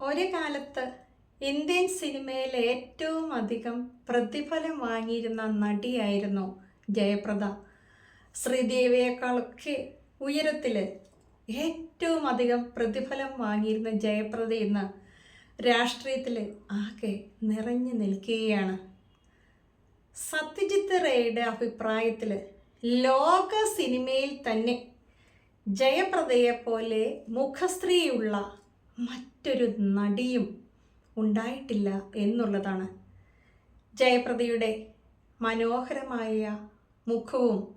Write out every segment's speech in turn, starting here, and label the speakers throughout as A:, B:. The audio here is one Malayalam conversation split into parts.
A: ഒരു കാലത്ത് ഇന്ത്യൻ സിനിമയിൽ ഏറ്റവും അധികം പ്രതിഫലം വാങ്ങിയിരുന്ന നടിയായിരുന്നു ജയപ്രദ. ശ്രീദേവിയേക്കാളൊക്കെ ഉയരത്തിൽ ഏറ്റവും അധികം പ്രതിഫലം വാങ്ങിയിരുന്ന ജയപ്രദ ഇന്ന് രാഷ്ട്രീയത്തിൽ ആകെ നിറഞ്ഞു നിൽക്കുകയാണ്. സത്യജിത്ത് റേയുടെ അഭിപ്രായത്തിൽ ലോക സിനിമയിൽ തന്നെ ജയപ്രദയെ പോലെ മുഖശ്രീയുള്ള മറ്റൊരു നടിയും ഉണ്ടായിട്ടില്ല എന്നുള്ളതാണ്. ജയപ്രദയുടെ മനോഹരമായ മുഖവും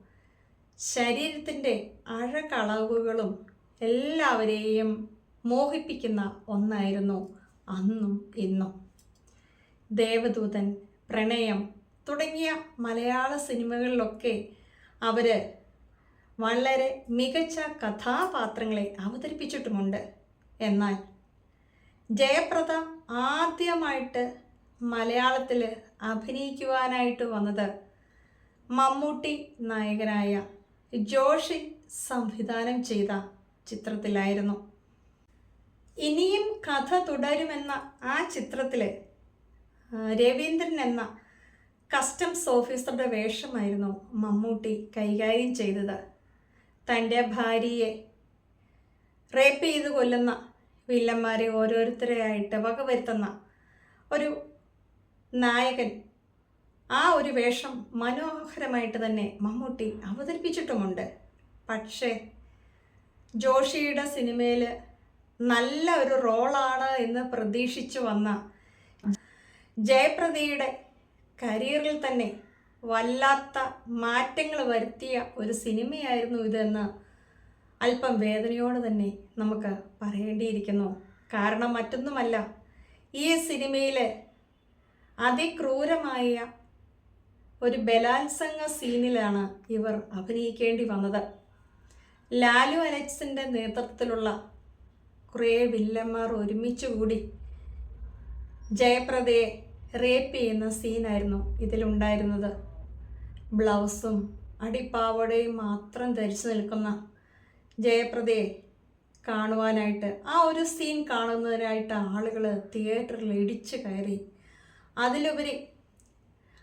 A: ശരീരത്തിന്റെ അഴകളവുകളും എല്ലാവരെയും മോഹിപ്പിക്കുന്ന ഒന്നായിരുന്നു അന്നും ഇന്നും. ദേവദൂതൻ പ്രണയം തുടങ്ങിയ മലയാള സിനിമകളിലൊക്കെ അവർ വളരെ മികച്ച കഥാപാത്രങ്ങളെ അവതരിപ്പിച്ചിട്ടുമുണ്ട്. എന്നാൽ ജയപ്രദ ആദ്യമായിട്ട് മലയാളത്തിൽ അഭിനയിക്കുവാനായിട്ട് വന്നത് മമ്മൂട്ടി നായകനായ ജോഷി സംവിധാനം ചെയ്ത ചിത്രത്തിലായിരുന്നു. ഇനിയും കഥ തുടരുമെന്ന ആ ചിത്രത്തിൽ രവീന്ദ്രൻ എന്ന കസ്റ്റംസ് ഓഫീസറുടെ വേഷമായിരുന്നു മമ്മൂട്ടി കൈകാര്യം ചെയ്തത്. തന്റെ ഭാര്യയെ റേപ്പ് ചെയ്ത് കൊല്ലുന്ന വില്ലന്മാരെ ഓരോരുത്തരെയായിട്ട് വകവരുത്തുന്ന ഒരു നായകൻ ആ ഒരു വേഷം മനോഹരമായിട്ട് തന്നെ മമ്മൂട്ടി അവതരിപ്പിച്ചിട്ടുമുണ്ട്. പക്ഷേ ജോഷിയുടെ സിനിമയിൽ നല്ല ഒരു റോളാണ് എന്ന് പ്രതീക്ഷിച്ചു വന്ന ജയപ്രദയുടെ കരിയറിൽ തന്നെ വല്ലാത്ത മാറ്റങ്ങൾ വരുത്തിയ ഒരു സിനിമയായിരുന്നു ഇതെന്ന് അല്പം വേദനയോട് തന്നെ നമുക്ക് പറയേണ്ടിയിരിക്കുന്നു. കാരണം മറ്റൊന്നുമല്ല ഈ സിനിമയിൽ അതിക്രൂരമായ ഒരു ബലാത്സംഗ സീനിലാണ് ഇവർ അഭിനയിക്കേണ്ടി വന്നത്. ലാലു അലക്സിന്റെ നേതൃത്വത്തിലുള്ള കുറേ വില്ലന്മാർ ഒരുമിച്ച് കൂടി ജയപ്രദയെ റേപ്പ് ചെയ്യുന്ന സീനായിരുന്നു ഇതിലുണ്ടായിരുന്നത്. ബ്ലൗസും അടിപ്പാവടയും മാത്രം ധരിച്ചു നിൽക്കുന്ന ജയപ്രദയെ കാണുവാനായിട്ട് ആ ഒരു സീൻ കാണുന്നതിനായിട്ട് ആളുകൾ തിയേറ്ററിൽ ഇടിച്ച് കയറി. അതിലുപരി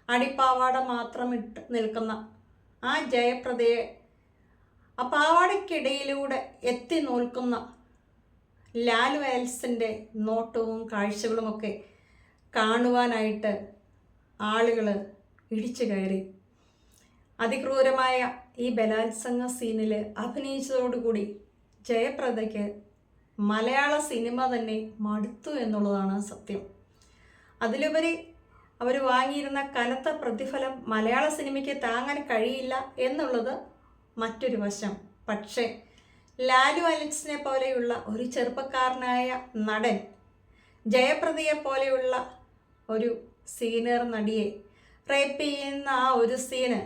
A: അടിപ്പാവാട മാത്രം ഇട്ട് നിൽക്കുന്ന ആ ജയപ്രദയെ ആ പാവാടയ്ക്കിടയിലൂടെ എത്തി നോൽക്കുന്ന ലാൽ വയൽസിന്റെ നോട്ടവും കാഴ്ചകളുമൊക്കെ കാണുവാനായിട്ട് ആളുകൾ ഇടിച്ചു കയറി. അതിക്രൂരമായ ഈ ബലാത്സംഗ സീനിൽ അഭിനയിച്ചതോടുകൂടി ജയപ്രദയ്ക്ക് മലയാള സിനിമ തന്നെ മടുത്തു എന്നുള്ളതാണ് സത്യം. അതിലുപരി അവർ വാങ്ങിയിരുന്ന കനത്ത പ്രതിഫലം മലയാള സിനിമയ്ക്ക് താങ്ങാൻ കഴിയില്ല എന്നുള്ളത് മറ്റൊരു വശം. പക്ഷേ ലാലു അലക്സിനെ പോലെയുള്ള ഒരു ചെറുപ്പക്കാരനായ നടൻ ജയപ്രദയെ പോലെയുള്ള ഒരു സീനിയർ നടിയെ റേപ്പ് ചെയ്യുന്ന ആ ഒരു സീന്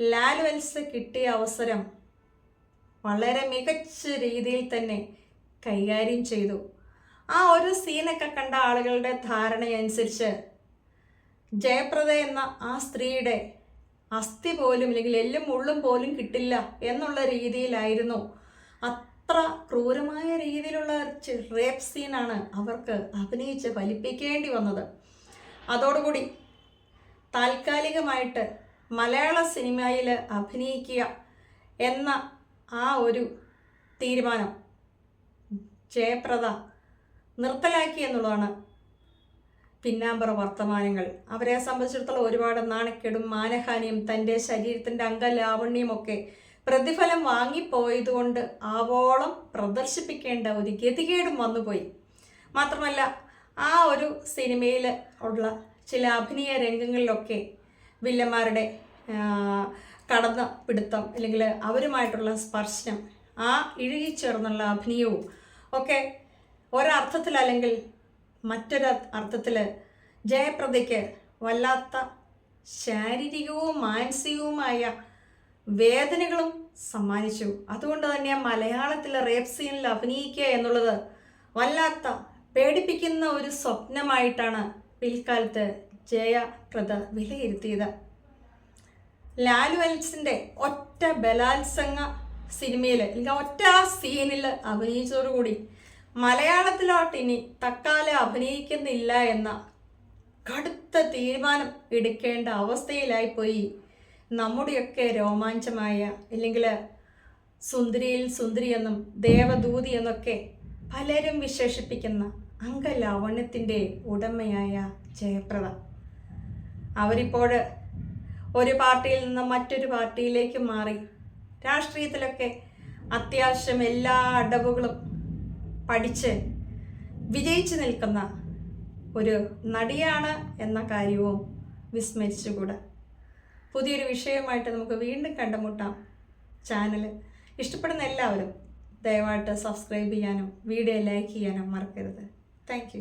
A: ലാലു അൽസ് കിട്ടിയ അവസരം വളരെ മികച്ച രീതിയിൽ തന്നെ കൈകാര്യം ചെയ്തു. ആ ഒരു സീനൊക്കെ കണ്ട ആളുകളുടെ ധാരണയനുസരിച്ച് ജയപ്രദ എന്ന ആ സ്ത്രീയുടെ അസ്ഥി പോലും അല്ലെങ്കിൽ എല്ലും ഉള്ളും പോലും കിട്ടില്ല എന്നുള്ള രീതിയിലായിരുന്നു. അത്ര ക്രൂരമായ രീതിയിലുള്ള റേപ്പ് സീനാണ് അവർക്ക് അഭിനയിച്ച് ഫലിപ്പിക്കേണ്ടി വന്നത്. അതോടുകൂടി താൽക്കാലികമായിട്ട് മലയാള സിനിമയിൽ അഭിനയിക്കുക എന്ന ആ ഒരു തീരുമാനം ജയപ്രദ നിർത്തലാക്കി എന്നുള്ളതാണ് പിന്നാമ്പറ വർത്തമാനങ്ങൾ. അവരെ സംബന്ധിച്ചിടത്തോളം ഒരുപാട് നാണക്കേടും മാനഹാനിയും തന്റെ ശരീരത്തിന്റെ അംഗലാവണ്യമൊക്കെ പ്രതിഫലം വാങ്ങിപ്പോയതുകൊണ്ട് ആവോളം പ്രദർശിപ്പിക്കേണ്ട ഒരു ഗതികേടും വന്നുപോയി. മാത്രമല്ല ആ ഒരു സിനിമയിൽ ഉള്ള ചില അഭിനയ രംഗങ്ങളിലൊക്കെ വില്ലന്മാരുടെ കടന്ന പിടുത്തം അല്ലെങ്കിൽ അവരുമായിട്ടുള്ള സ്പർശനം ആ ഇഴുകിച്ചേർന്നുള്ള അഭിനയവും ഒക്കെ ഒരർത്ഥത്തിൽ അല്ലെങ്കിൽ മറ്റൊരു അർത്ഥത്തിൽ ജയപ്രദയ്ക്ക് വല്ലാത്ത ശാരീരികവും മാനസികവുമായ വേദനകളും സമ്മാനിച്ചു. അതുകൊണ്ട് തന്നെ മലയാളത്തിൽ റേപ്പ് സീനിൽ അഭിനയിക്കുക എന്നുള്ളത് വല്ലാത്ത പേടിപ്പിക്കുന്ന ഒരു സ്വപ്നമായിട്ടാണ് പിൽക്കാലത്ത് ജയപ്രദ വിലയിരുത്തിയത്. ലാലു അൽസിന്റെ ഒറ്റ ബലാത്സംഗ സിനിമയിൽ അല്ലെങ്കിൽ ഒറ്റ ആ സീനിൽ അഭിനയിച്ചതോടുകൂടി മലയാളത്തിലോട്ട് ഇനി തക്കാലം അഭിനയിക്കുന്നില്ല എന്ന കടുത്ത തീരുമാനം എടുക്കേണ്ട അവസ്ഥയിലായിപ്പോയി നമ്മുടെയൊക്കെ രോമാഞ്ചമായ അല്ലെങ്കിൽ സുന്ദരിയിൽ സുന്ദരി എന്നും ദേവദൂതി എന്നൊക്കെ പലരും വിശേഷിപ്പിക്കുന്ന അംഗലാവണ്യത്തിന്റെ ഉടമയായ ജയപ്രദ. അവരിപ്പോൾ ഒരു പാർട്ടിയിൽ നിന്ന് മറ്റൊരു പാർട്ടിയിലേക്ക് മാറി. രാഷ്ട്രീയത്തിലൊക്കെ അത്യാവശ്യം എല്ലാ അടവുകളും പഠിച്ച് വിജയിച്ചു നിൽക്കുന്ന ഒരു നടിയാണ് എന്ന കാര്യവും വിസ്മരിച്ചുകൂടാ. പുതിയൊരു വിഷയമായിട്ട് നമുക്ക് വീണ്ടും കണ്ടുമുട്ടാം. ചാനൽ ഇഷ്ടപ്പെടുന്ന എല്ലാവരും ദയവായിട്ട് സബ്സ്ക്രൈബ് ചെയ്യാനും വീഡിയോ ലൈക്ക് ചെയ്യാനും മറക്കരുത്. താങ്ക്